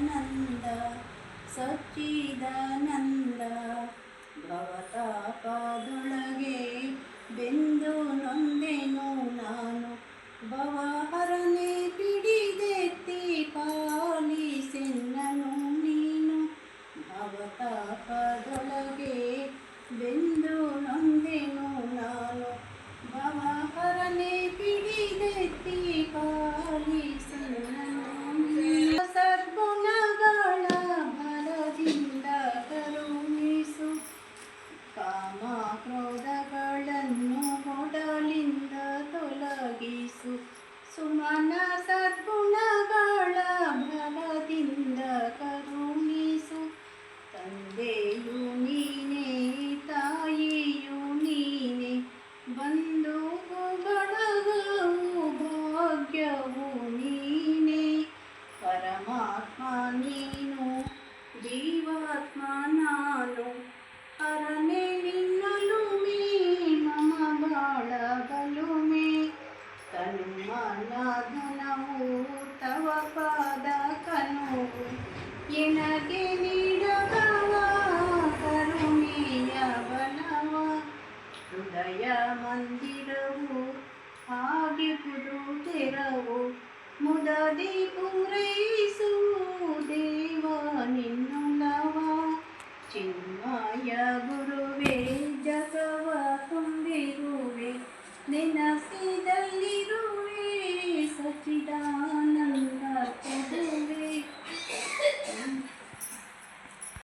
ಸಚ್ಚಿದಾನಂದ ಸಚ್ಚಿದಾನಂದ, ಭವತಾಪದೊಳಗೆ ಬೆಂದು ನೊಂದೆನು ನಾನು. ಭವಹರನೆ ಪಿಡಿದೆತ್ತಿ ಪಾಲಿಸೆನ್ನನು ನೀನು. ಭವತಾಪದೊಳಗೆ ಬೆಂದು ನೊಂದೆನು ನಾನು. ಭವಹರನೆ ಪಿಡಿದೆತ್ತಿ ಪಾಲಿಸೆನ್ನನು ಕ್ರೋಧಗಳನ್ನು ಮೊದಲಿಂದ ತೊಲಗಿಸು. ಸುಮನ ಸದ್ಗುಣಗಳ ಬಲದಿಂದ ಕರುಣಿಸು. ತಂದೆಯು ನೀನೇ, ತಾಯಿಯು ನೀನೆ. ಬಂದು ಬಳಗವು ಭಾಗ್ಯವು ನೀನೆ. ಪರಮಾತ್ಮ ನೀನು, ಜೀವಾತ್ಮ ನಾನು. ತನು ಮನ ಧನವು ತವ ಪಾದ ಕನುವು ಎನಗೆ ನೀಡಬವ ಕರುಣೆಯ ಬಲವ ಹೃದಯ ಮಂದಿರವು ಆಗಿಪುದು ತೆರವು ಮುದದಿ ಪೂರೈಸು ದೇವ ನಿನ್ನೊಲವ ಚಿನ್ಮಯ ಗುರು